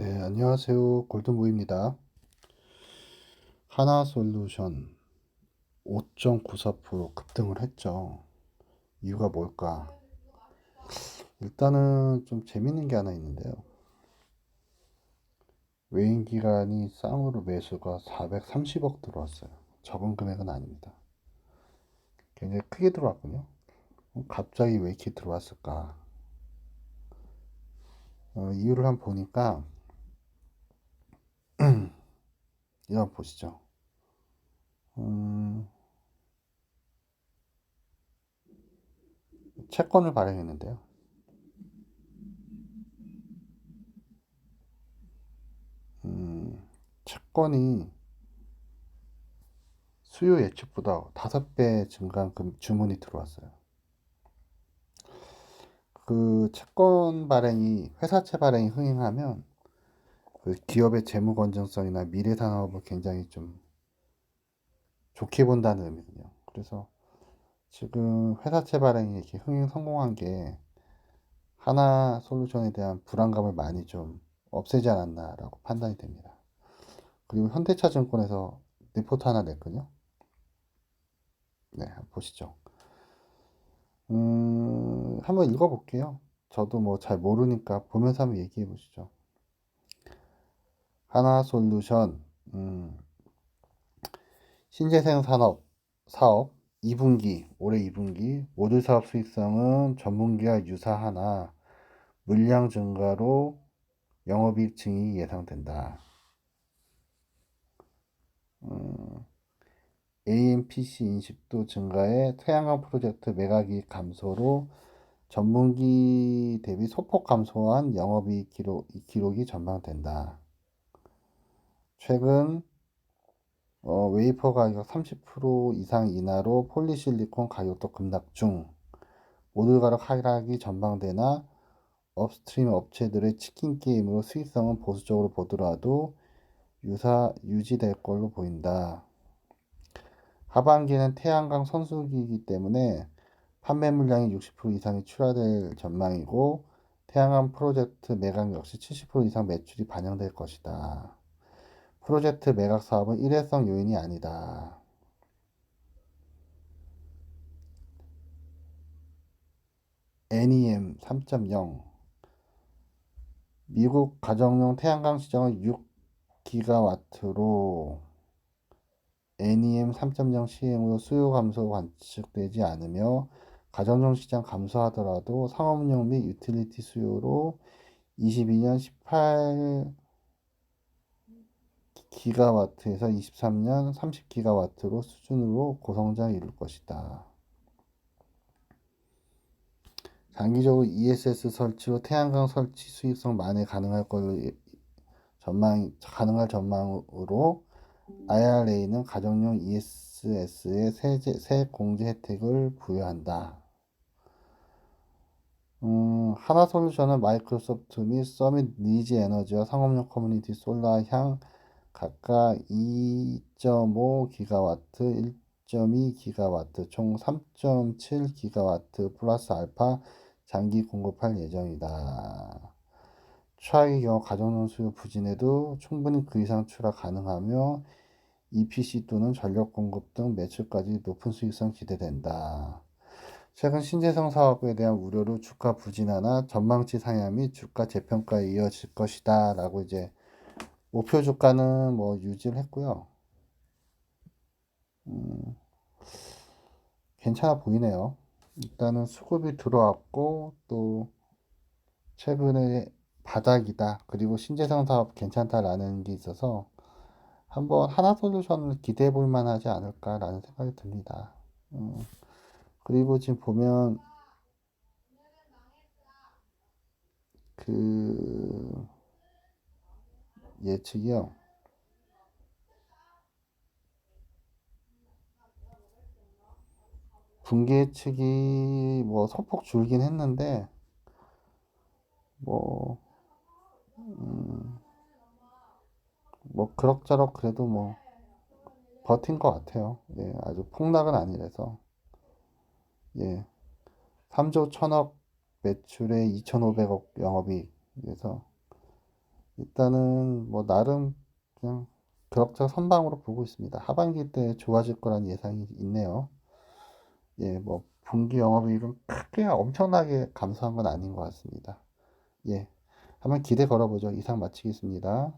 네, 안녕하세요. 골든보입니다. 하나솔루션 5.94% 급등을 했죠. 이유가 뭘까? 일단은 좀 재밌는 게 하나 있는데요. 외인 기간이 쌍으로 매수가 430억 들어왔어요. 적은 금액은 아닙니다. 굉장히 크게 들어왔군요. 갑자기 왜 이렇게 들어왔을까? 어, 이유를 한번 보니까 이거 보시죠. 음, 채권을 발행했는데요. 음, 채권이 수요 예측보다 5배 증가한 금- 주문이 들어왔어요. 그 채권 발행이 회사채 발행이 흥행하면 그 기업의 재무 건전성이나 미래 산업을 굉장히 좀 좋게 본다는 의미군요. 그래서 지금 회사채 발행이 이렇게 흥행 성공한 게 하나 솔루션에 대한 불안감을 많이 좀 없애지 않았나라고 판단이 됩니다. 그리고 현대차증권에서 리포트 하나 냈거든요. 네, 보시죠. 음, 한번 읽어볼게요. 저도 뭐 잘 모르니까 보면서 한번 얘기해 보시죠. 하나 솔루션, 음, 신재생 산업 사업 2분기, 올해 2분기 모듈 사업 수익성은 전분기와 유사하나 물량 증가로 영업이익 증이 예상된다. 음, AMPC 인식도 증가에 태양광 프로젝트 매각이익 감소로 전분기 대비 소폭 감소한 영업이익 기록, 기록이 전망된다. 최근 어, 웨이퍼 가격 30% 이상 인하로 폴리실리콘 가격도 급락 중 모듈 가격 하락이 전망되나 업스트림 업체들의 치킨 게임으로 수익성은 보수적으로 보더라도 유사 유지될 걸로 보인다. 하반기는 태양광 선수기이기 때문에 판매 물량이 60% 이상이 출하될 전망이고 태양광 프로젝트 매각 역시 70% 이상 매출이 반영될 것이다. 프로젝트 매각 사업은 일회성 요인이 아니다. NEM 3.0 미국 가정용 태양광 시장은 6기가와트로 NEM 3.0 시행으로 수요 감소 관측되지 않으며 가정용 시장 감소하더라도 상업용 및 유틸리티 수요로 22년 18 기가와트에서 23년 30기가와트로 수준으로 고성장을 이룰 것이다. 장기적으로 ESS 설치로 태양광 설치 수익성 만회 가능할 걸로 전망 가능할 전망으로 IRA는 가정용 ESS에 세제, 세액 공제 혜택을 부여한다. 음, 하나솔루션은 마이크로소프트 및 서밋 니즈 에너지와 상업용 커뮤니티 솔라 향 각각 2.5 기가와트, 1.2 기가와트, 총 3.7 기가와트 플러스 알파 장기 공급할 예정이다. 최악의 경우 가정용 수요 부진에도 충분히 그 이상 출하 가능하며 EPC 또는 전력 공급 등 매출까지 높은 수익성 기대된다. 최근 신재생 사업에 대한 우려로 주가 부진하나 전망치 상향 및 주가 재평가에 이어질 것이다. 라고 이제 목표 주가는 뭐 유지를 했고요. 음, 괜찮아 보이네요. 일단은 수급이 들어왔고 또 최근에 바닥이다. 그리고 신재생 사업 괜찮다라는 게 있어서 한번 하나솔루션을 기대해 볼 만하지 않을까라는 생각이 듭니다. 음, 그리고 지금 보면 그 예측이요. 분기 예측이 뭐 소폭 줄긴 했는데 뭐, 음, 뭐 그럭저럭 그래도 뭐 버틴 것 같아요. 예, 아주 폭락은 아니라서 예, 3조 1000억 매출에 2,500억 영업이익 그래서 일단은 뭐 나름 그냥 그럭저럭 선방으로 보고 있습니다. 하반기 때 좋아질 거란 예상이 있네요. 예, 뭐 분기 영업이익은 크게 엄청나게 감소한 건 아닌 것 같습니다. 예, 한번 기대 걸어보죠. 이상 마치겠습니다.